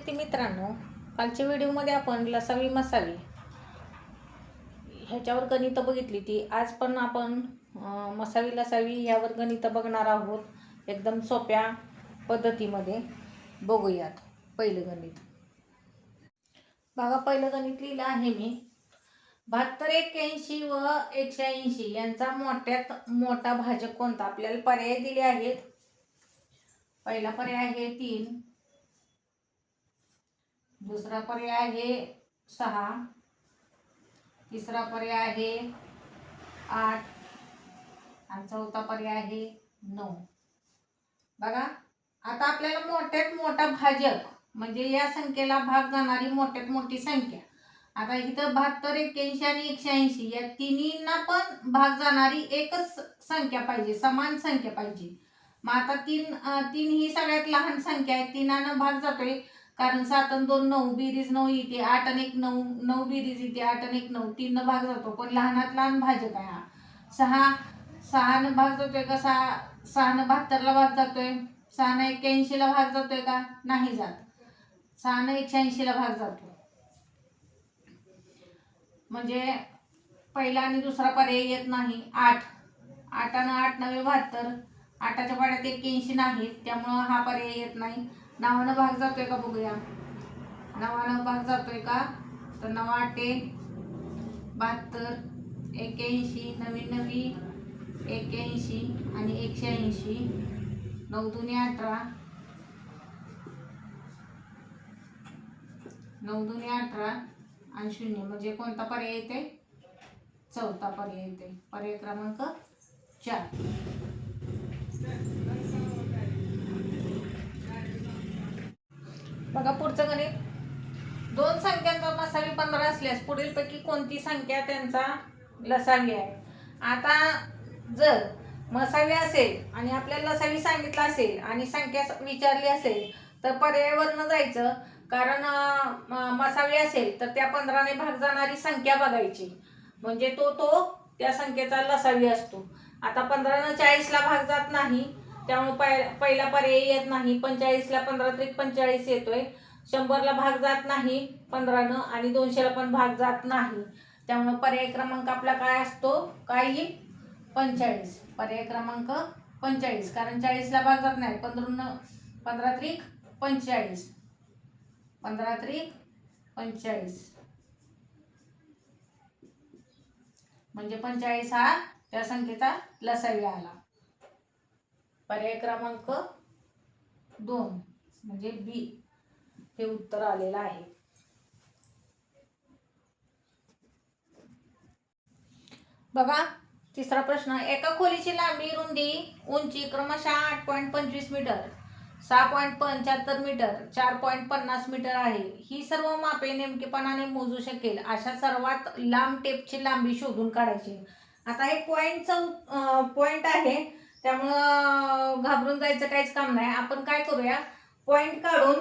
विद्यार्थी मित्रांनो कालच्या व्हिडिओमध्ये आपण लसावी मसावी ह्याच्यावर गणितं बघितली ती. आज पण आपण मसावी लसावी यावर गणितं बघणार आहोत. एकदम सोप्या पद्धतीमध्ये बघूयात पहिलं गणित. बघा पहिलं गणित लिहिलं आहे मी. बहात्तर एक्क्याऐंशी व एकशे ऐंशी यांचा मोठ्यात मोठा भाजक कोणता? आपल्याला पर्याय दिले आहेत. पहिला पर्याय आहे तीन. दुसरा पर्याय आहे सहा. तिसरा पर्याय आहे आठ. आणि चौथा पर्याय आहे नऊ. बघा आता आपल्याला मोठ्यात मोठा भाजक म्हणजे या संख्येला भाग जाणारी मोठ्यात मोठी संख्या. आता इथं बहात्तर एक्क्याऐंशी आणि एकशे ऐंशी या तिन्हींना पण भाग जाणारी एकच संख्या पाहिजे समान संख्या पाहिजे. मग आता तीन तीन ही सगळ्यात लहान संख्या आहे तिनानं भाग जातोय. कारण सात आणि दोन नऊ बेरीज नऊ येते आठ आणि एक नऊ नऊ बेरीज येते आठ आणि एक नऊ तीन भाग जातो. पण लहानात लहान भाजक आहे हा. सहा सहानं भाग जातोय का? सहा सहानं बहात्तरला भाग जातोय. सहानं एक्क्याऐंशीला भाग जातोय का? नाही जात. सहानं एकशे ऐंशीला भाग जातो. म्हणजे पहिला आणि दुसरा पर्याय येत नाही. आठ. आठानं आठ नवे बहात्तर. आठाच्या पाड्यात एक्क्याऐंशी नाही. त्यामुळं हा पर्याय येत नाही. नावानं भाग जातोय का बघूया. नावानं भाग जातोय का? तर नवा आठे बहात्तर एक्याऐंशी नवीन नवी एक्याऐंशी आणि एकशे ऐंशी नऊ दुनी अठरा. नऊ दुनी अठरा आणि शून्य. म्हणजे कोणता पर्याय येते? चौथा पर्याय येते. पर्याय क्रमांक चार. बघा पुढचं गणित. दोन संख्यांचा मसावी पंधरा असल्यास पुढीलपैकी कोणती संख्या त्यांचा लसावी आहे? आता जर मसावी असेल आणि आपल्याला लसावी सांगितलं असेल आणि संख्या विचारली असेल तर पर्यायावरनं जायचं. कारण मसावी असेल तर त्या पंधराने भाग जाणारी संख्या बघायची. म्हणजे तो तो त्या संख्येचा लसावी असतो. आता पंधरानं चाळीसला भाग जात नाही त्यामुळे पहिला पर्याय येत नाही. पंचेचाळीसला पंधरा त्रिक पंचेचाळीस येतोय. शंभरला भाग जात नाही पंधरानं आणि दोनशेला पण भाग जात नाही. त्यामुळे पर्याय क्रमांक आपला काय असतो? काय येईल पंचेचाळीस पर्याय क्रमांक पंचेचाळीस कारण चाळीसला भाग जात नाही. पंधरा पंधरा त्रिक पंचेचाळीस पंधरा त्रिक पंचेचाळीस म्हणजे पंचेचाळीस हा त्या संख्येचा लसावी आला. पर्याय क्रमांक दोन म्हणजे बी हे उत्तर आलेलं आहे. बघा तिसरा प्रश्न एका खोलीची लांबी रुंदी उंची क्रमशः आठ पॉईंट पंचवीस मीटर सहा पॉईंट पंच्याहत्तर मीटर चार पॉईंट पन्नास मीटर आहे. ही सर्व मापे नेमकेपणाने मोजू शकेल. अशा सर्वात लांब टेपची लांबी शोधून काढायची. आता हे पॉईंटचं पॉईंट आहे. त्यामुळं घाबरून जायचं काहीच काम नाही. आपण काय करूया? पॉईंट काढून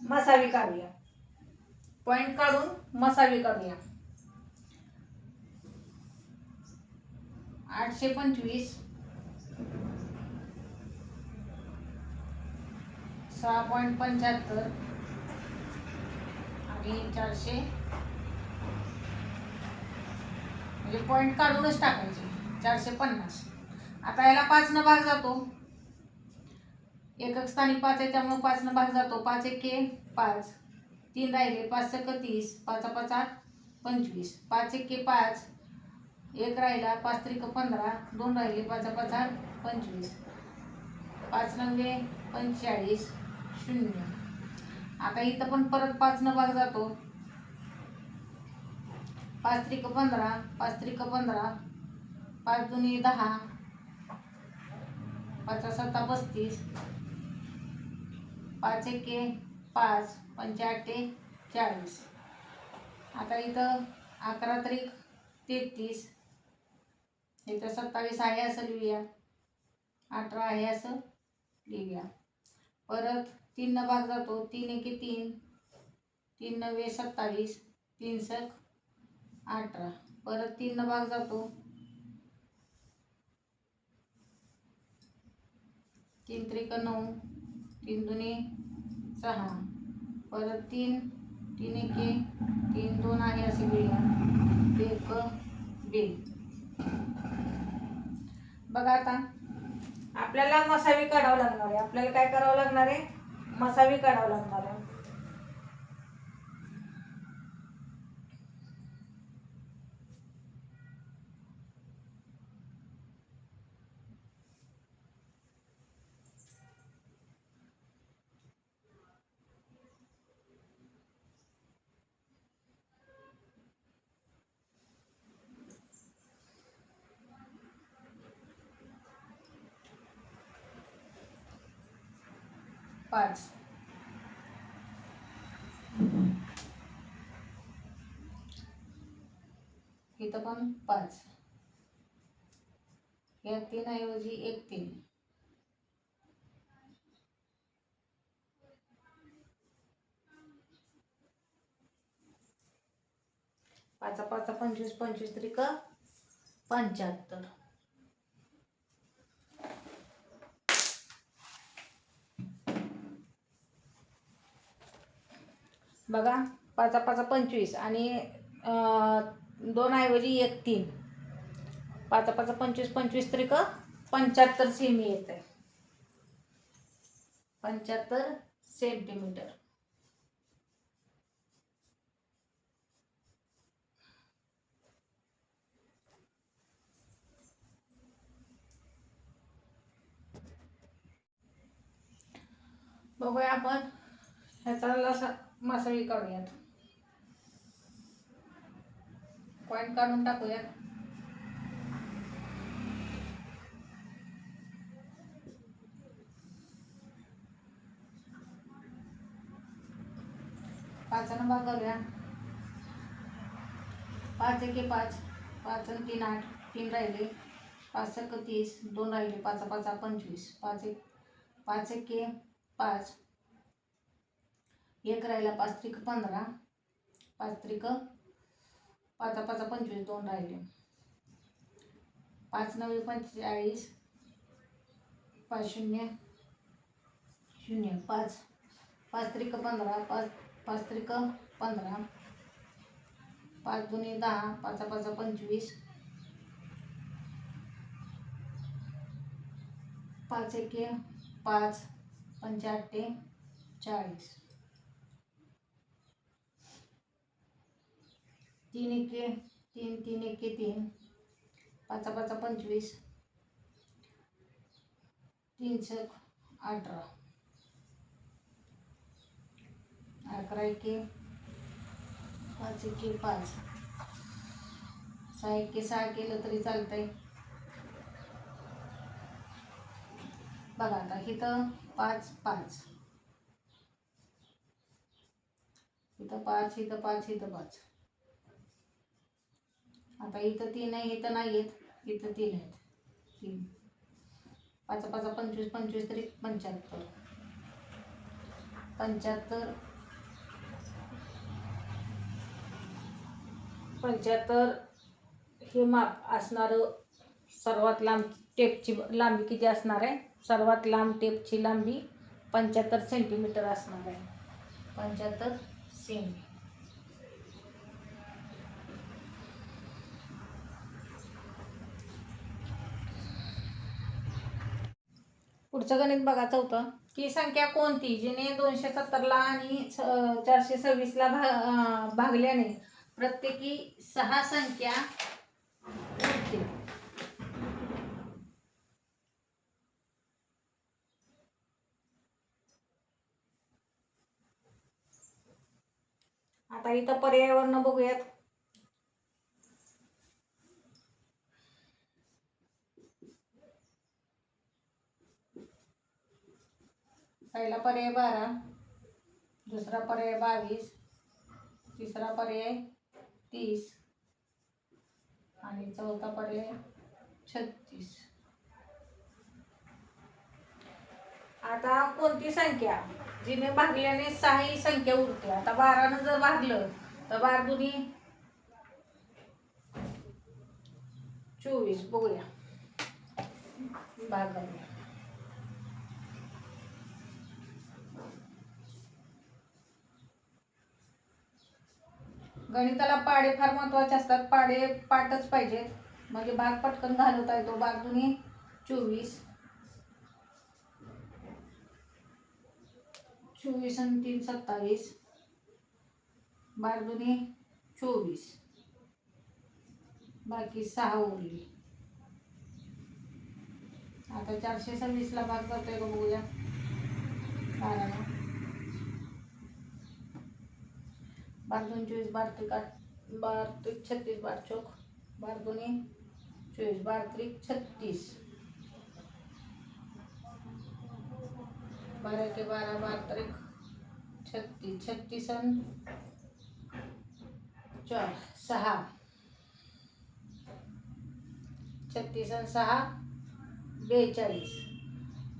मसावी काढूया. पॉईंट काढून मसावी काढूया. आठशे पंचवीस. सहा पॉईंट पंच्याहत्तर. आणि चारशे. म्हणजे पॉईंट काढूनच टाकायचे. चारशे पन्नास. आता याला पाच न भाग जातो. एकक स्थानी पाच आहे त्यामुळे पाच न भाग जातो. पाच एके पाच. तीन राहिले पाच सक तीस. पाचा आठ पंचवीस. पाच एके पाच. एक राहिला पाच त्रिक पंधरा. दोन राहिले पाचा आठ पंचवीस. पाच नव्वे पंचेचाळीस. शून्य. आता इथं पण परत पाच न भाग जातो. पाच त्रिक पंधरा पाच त्रिक पंधरा. पाच दोन्ही दहा. पाचा सत्ता पस्तीस पाच एके पाच पंच्याहत्ते चाळीस. आता इथं अकरा तारीख तेहतीस. इथं सत्तावीस आहे असं लिहूया. अठरा आहे असं लिहूया. परत तीन भाग जातो. तीन एके तीन तीन नव्वे सत्तावीस तीन सक अठरा. परत तीन भाग जातो. तीन त्रिक नऊ तीन दोन्ही सहा. परत तीन तीन एके तीन दोन आहे असे लिहूया एक बी. बघा आता. आपल्याला मसावी काढावं लागणार आहे. आपल्याला काय करावं लागणार आहे? मसावी काढावं लागणार आहे. पाच. इथं पण पाच. या तीन ऐवजी एक तीन. पाचा पाचा पंचवीस पंचवीस त्रिक पंच्याहत्तर. बघा पाचा पाचा पंचवीस आणि दोनऐवजी दोन ऐवजी एक तीन. पाचा पाचा पंचवीस पंचवीस त्रिक पंच्याहत्तर सेमी येत आहे पंच्याहत्तर सेंटीमीटर. बघूया आपण ह्याचा लसा मासळी काढूयात. कॉईन काढून टाकूयात. पाचानं भाग करूया पाच एके पाच. पाच आणि तीन आठ. तीन राहिले. पाच एक तीस. दोन राहिले. पाच पाच पंचवीस. पाच एक पाच एके पाच. एक राहिला पाच त्रिक पंधरा पाच त्रिक पाच पाच पंचवीस दोन राहिले. पाच नव्वे पंचेचाळीस पाच शून्य शून्य पाच. पाच त्रिक पंधरा पाच पाच त्रिक पंधरा. पाच दोन्ही दहा पाच पाच पंचवीस. पाच एके पाच पंचाट्टे चाळीस. तीन एके तीन तीन एके तीन. पाचा पाचा पंचवीस. तीन छक अठरा. अकरा एके पाच एके पाच. सहा एके सहा केलं तरी चालतंय. बघा आता इथं पाच पाच. इथं पाच इथं पाच इथं पाच. आता इथं तीन आहे इथं नाही आहेत इथं तीन आहेत. तीन. पाच पाच पंचवीस पंचवीस तरी पंच्याहत्तर. पंच्याहत्तर. पंच्याहत्तर हे माप असणारं सर्वात लांब टेपची लांबी किती असणार आहे? सर्वात लांब टेपची लांबी पंच्याहत्तर सेंटीमीटर असणार आहे. पंच्याहत्तर सेंटी. पुढचं गणित बघायचं होतं की संख्या कोणती? जिने दोनशे सत्तरला आणि चारशे सव्वीसला भाग भागल्याने प्रत्येकी सहा संख्या आता इथं पर्यावरण बघूयात. पहिला पर्याय बारा दुसरा पर्याय बावीस तिसरा पर्याय तीस आणि चौथा पर्याय छत्तीस. आता कोणती संख्या? जिने भागल्याने सहाही संख्या उरते. आता बारानं जर भागलं तर बार दुनी चोवीस. बघूया. भाग गणिताला पाडे फार महत्त्वाचे असतात. पाडे पाठच पाहिजेत म्हणजे भाग पटकन घालवता येतो भाग दोन्ही चोवीस. चोवीस आणि तीन सत्तावीस. बार दोन्ही चोवीस. बाकी सहा उरली. आता चारशे सव्वीसला भाग करतोय का बघूया. बाराला बार दोन चोवीस बार त्रिक आठ बार त्रिक छत्तीस बार चौक बार दोन्ही चोवीस बार त्रिक छत्तीस. बारा के बारा बार त्रिक छत्तीस. छत्तीस चार सहा. छत्तीस आणि सहा बेचाळीस.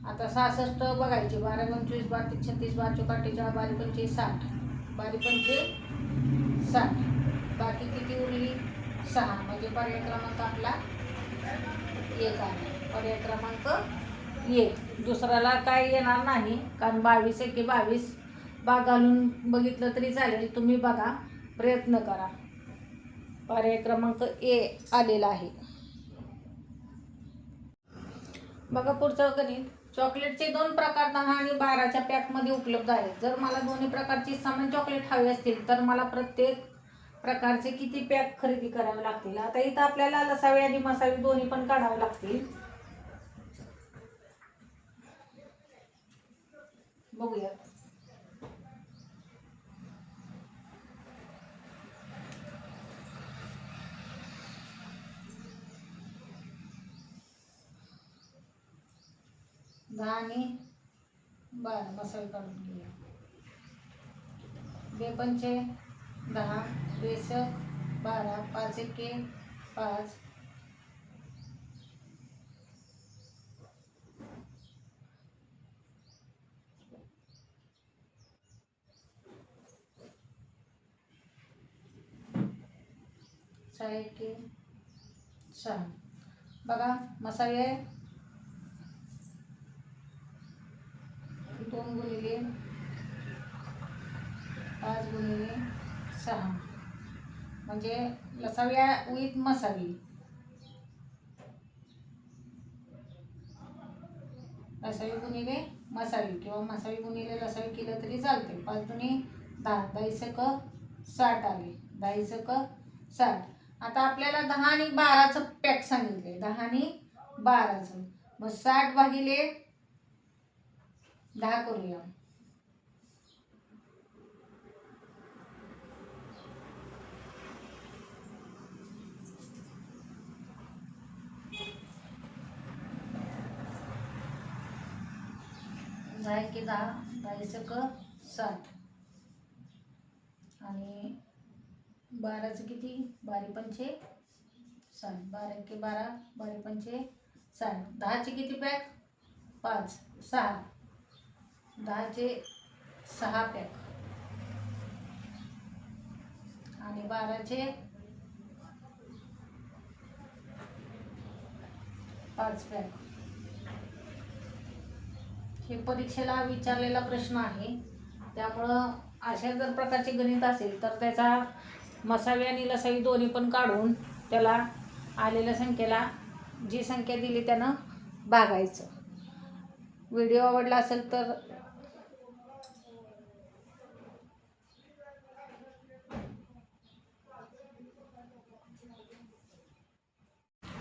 आता सहासष्ट बघायचे. बारा पंचवीस बारा छत्तीस बार चौक अठ्ठेचाळीस बारा पंचवीस साठ. बारी पंचे साठ. बाकी किती उरली? सहा. म्हणजे पर्याय क्रमांक आपला एक आहे. पर्याय क्रमांक एक. दुसऱ्याला काय येणार नाही कारण बावीस एके बावीस. बा घालून बघितलं तरी चालेल. तुम्ही बघा. प्रयत्न करा. पर्याय क्रमांक ए आलेला आहे. बघा पुढचं गणित. चॉकलेटचे दोन प्रकार दहा आणि बाराच्या पॅकमध्ये उपलब्ध आहेत. जर मला दोन्ही प्रकारची समान चॉकलेट हवी असतील तर मला प्रत्येक प्रकारचे किती पॅक खरेदी करावे लागतील? आता इथं आपल्याला लसावी आणि मसावी दोन्ही पण काढावे लागतील. बघूया. आणि बारा मसाले काढून घेऊया बेपंचे दहा बेसक बारा पाच एके पाच। सहा मसाले दोन गुणिले पाच गुणिले सहा. म्हणजे लसाव्या विथ मसावी. लसावी गुणिले मसावी किंवा मसावी गुणिले लसावी केलं तरी चालते पाच दुनी दहा दहाचं क साठ आले. दहाचं क साठ. आता आपल्याला दहा आणि बाराचं पॅक सांगितले दहा आणि बाराचं. मग साठ भागिले दहा करूया. दहा एके दहा दहा क साठ. आणि बाराचं किती? बारी पंचे साठ. बारा एके बारा बारी पंचे साठ. दहाचे किती पॅक पाच. सहा. दहाचे सहा पॅक. आणि बाराचे पाच पॅक. हे परीक्षेला विचारलेला प्रश्न आहे. त्यामुळं अशा जर प्रकारचे गणित असेल तर त्याचा मसावी आणि लसावी दोन्ही पण काढून त्याला आलेल्या संख्येला जी संख्या दिली त्यानं भागायचं. व्हिडिओ आवडला असेल तर